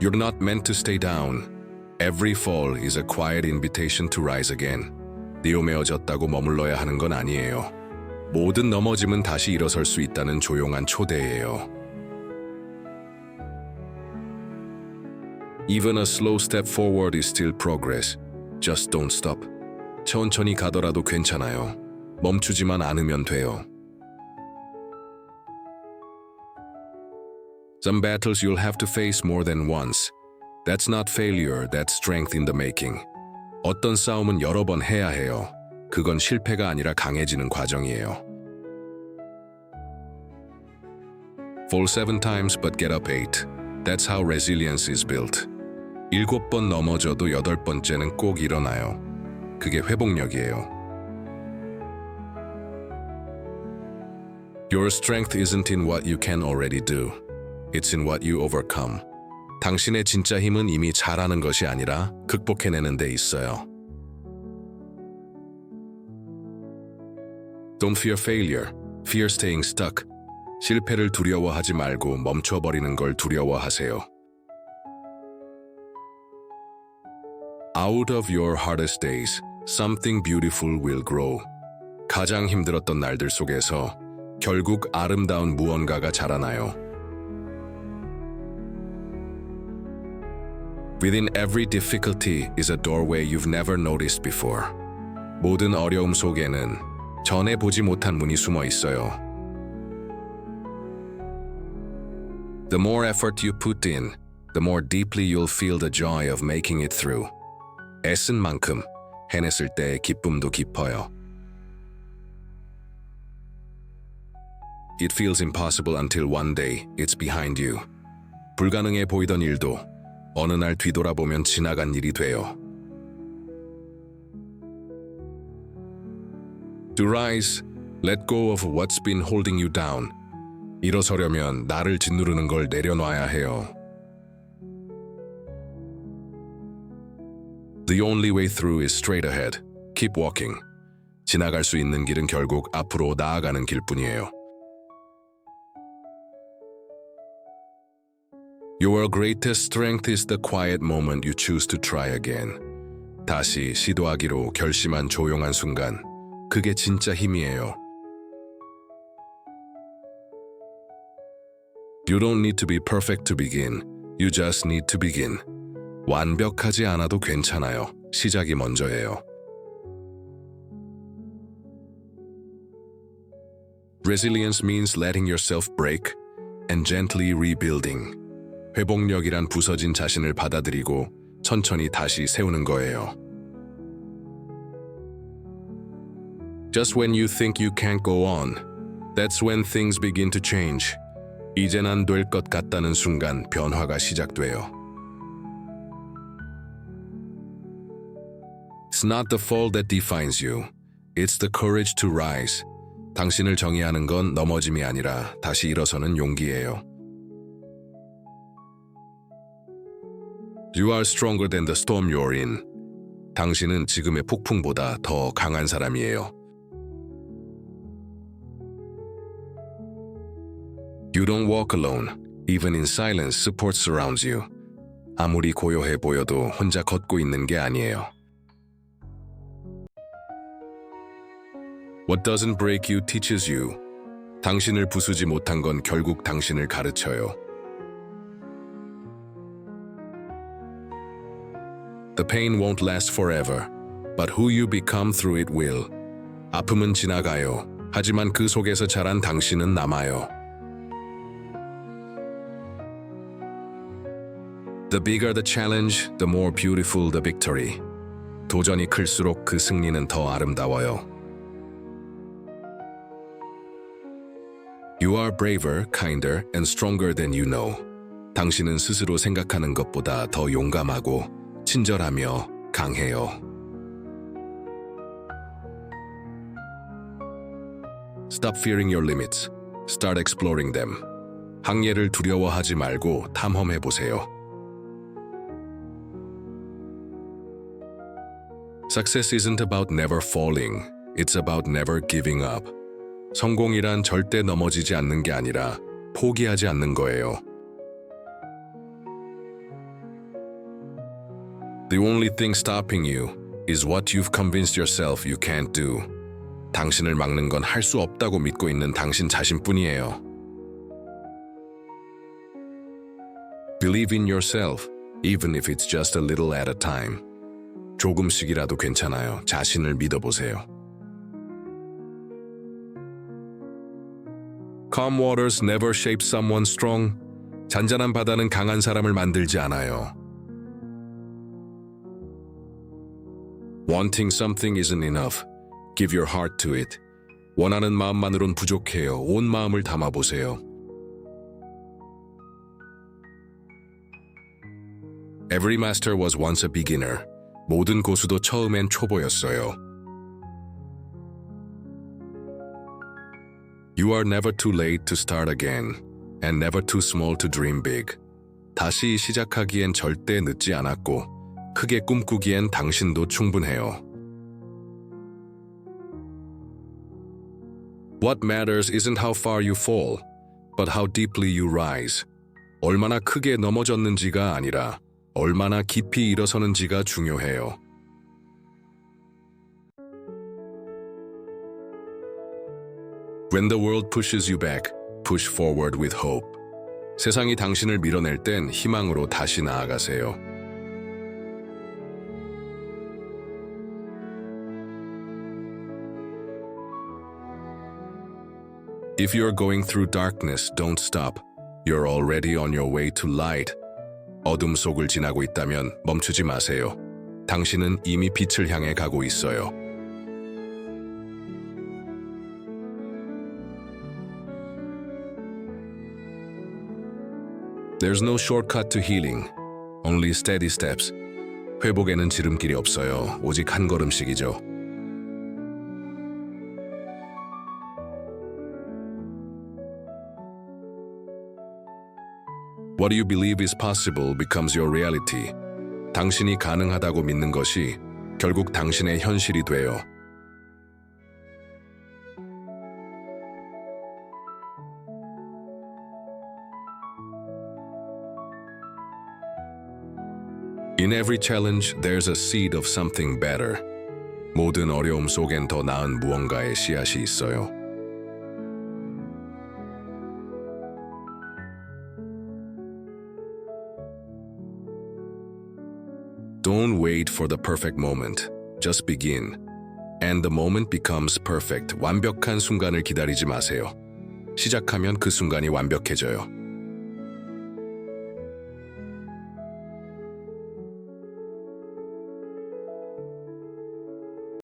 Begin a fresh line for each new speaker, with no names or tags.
You're not meant to stay down. Every fall is a quiet invitation to rise again. 니오메어졌다고 머물러야 하는 건 아니에요. 모든 넘어짐은 다시 일어설 수 있다는 조용한 초대예요. Even a slow step forward is still progress. Just don't stop. 천천히 가더라도 괜찮아요. 멈추지만 않으면 돼요. Some battles you'll have to face more than once. That's not failure, that's strength in the making. 어떤 싸움은 여러 번 해야 해요. 그건 실패가 아니라 강해지는 과정이에요. Fall seven times but get up eight. That's how resilience is built. 일곱 번 넘어져도 여덟 번째는 꼭 일어나요. 그게 회복력이에요. Your strength isn't in what you can already do. It's in what you overcome. 당신의 진짜 힘은 이미 잘하는 것이 아니라 극복해내는 데 있어요. Don't fear failure. Fear staying stuck. 실패를 두려워하지 말고 멈춰버리는 걸 두려워하세요. Out of your hardest days, something beautiful will grow. 가장 힘들었던 날들 속에서 결국 아름다운 무언가가 자라나요. Within every difficulty is a doorway you've never noticed before. 모든 어려움 속에는 전에 보지 못한 문이 숨어 있어요. The more effort you put in, the more deeply you'll feel the joy of making it through. 애쓴 만큼 해냈을 때의 기쁨도 깊어요. It feels impossible until one day it's behind you. 불가능해 보이던 일도 어느 날 뒤돌아보면 지나간 일이 돼요. To rise, let go of what's been holding you down. 일어서려면 나를 짓누르는 걸 내려놔야 해요. The only way through is straight ahead. Keep walking. 지나갈 수 있는 길은 결국 앞으로 나아가는 길뿐이에요. Your greatest strength is the quiet moment you choose to try again. 다시 시도하기로 결심한 조용한 순간, 그게 진짜 힘이에요. You don't need to be perfect to begin. You just need to begin. 완벽하지 않아도 괜찮아요. 시작이 먼저예요. Resilience means letting yourself break and gently rebuilding. 회복력이란 부서진 자신을 받아들이고 천천히 다시 세우는 거예요. Just when you think you can't go on, that's when things begin to change. 이젠 안될 것 같다는 순간 변화가 시작돼요. It's not the fall that defines you. It's the courage to rise. 당신을 정의하는 건 넘어짐이 아니라 다시 일어서는 용기예요. You are stronger than the storm you're in. 당신은 지금의 폭풍보다 더 강한 사람이에요. You don't walk alone. Even in silence, support surrounds you. 아무리 고요해 보여도 혼자 걷고 있는 게 아니에요. What doesn't break you teaches you. 당신을 부수지 못한 건 결국 당신을 가르쳐요. The pain won't last forever, but who you become through it will. 아픔은 지나가요. 하지만 그 속에서 자란 당신은 남아요. The bigger the challenge, the more beautiful the victory. 도전이 클수록 그 승리는 더 아름다워요. You are braver, kinder, and stronger than you know. 당신은 스스로 생각하는 것보다 더 용감하고 친절하며 강해요. Stop fearing your limits. Start exploring them. 항예를 두려워하지 말고 탐험해 보세요. Success isn't about never falling. It's about never giving up. 성공이란 절대 넘어지지 않는 게 아니라 포기하지 않는 거예요. The only thing stopping you is what you've convinced yourself you can't do. 당신을 막는 건 할 수 없다고 믿고 있는 당신 자신뿐이에요. Believe in yourself, even if it's just a little at a time. 조금씩이라도 괜찮아요. 자신을 믿어보세요. Calm waters never shape someone strong. 잔잔한 바다는 강한 사람을 만들지 않아요. Wanting something isn't enough. Give your heart to it. 원하는 마음만으론 부족해요. 온 마음을 담아보세요. Every master was once a beginner. 모든 고수도 처음엔 초보였어요. You are never too late to start again, and never too small to dream big. 다시 시작하기엔 절대 늦지 않았고, 크게 꿈꾸기엔 당신도 충분해요. What matters isn't how far you fall, but how deeply you rise. 얼마나 크게 넘어졌는지가 아니라 얼마나 깊이 일어서는지가 중요해요. When the world pushes you back, push forward with hope. 세상이 당신을 밀어낼 땐 희망으로 다시 나아가세요. If you're going through darkness, don't stop. You're already on your way to light. 어둠 속을 지나고 있다면 멈추지 마세요. 당신은 이미 빛을 향해 가고 있어요. There's no shortcut to healing. Only steady steps. 회복에는 지름길이 없어요. 오직 한 걸음씩이죠. What you believe is possible becomes your reality. 당신이 가능하다고 믿는 것이 결국 당신의 현실이 돼요. In every challenge, there's a seed of something better. 모든 어려움 속엔 더 나은 무언가의 씨앗이 있어요. Don't wait for the perfect moment. Just begin. And the moment becomes perfect. 완벽한 순간을 기다리지 마세요. 시작하면 그 순간이 완벽해져요.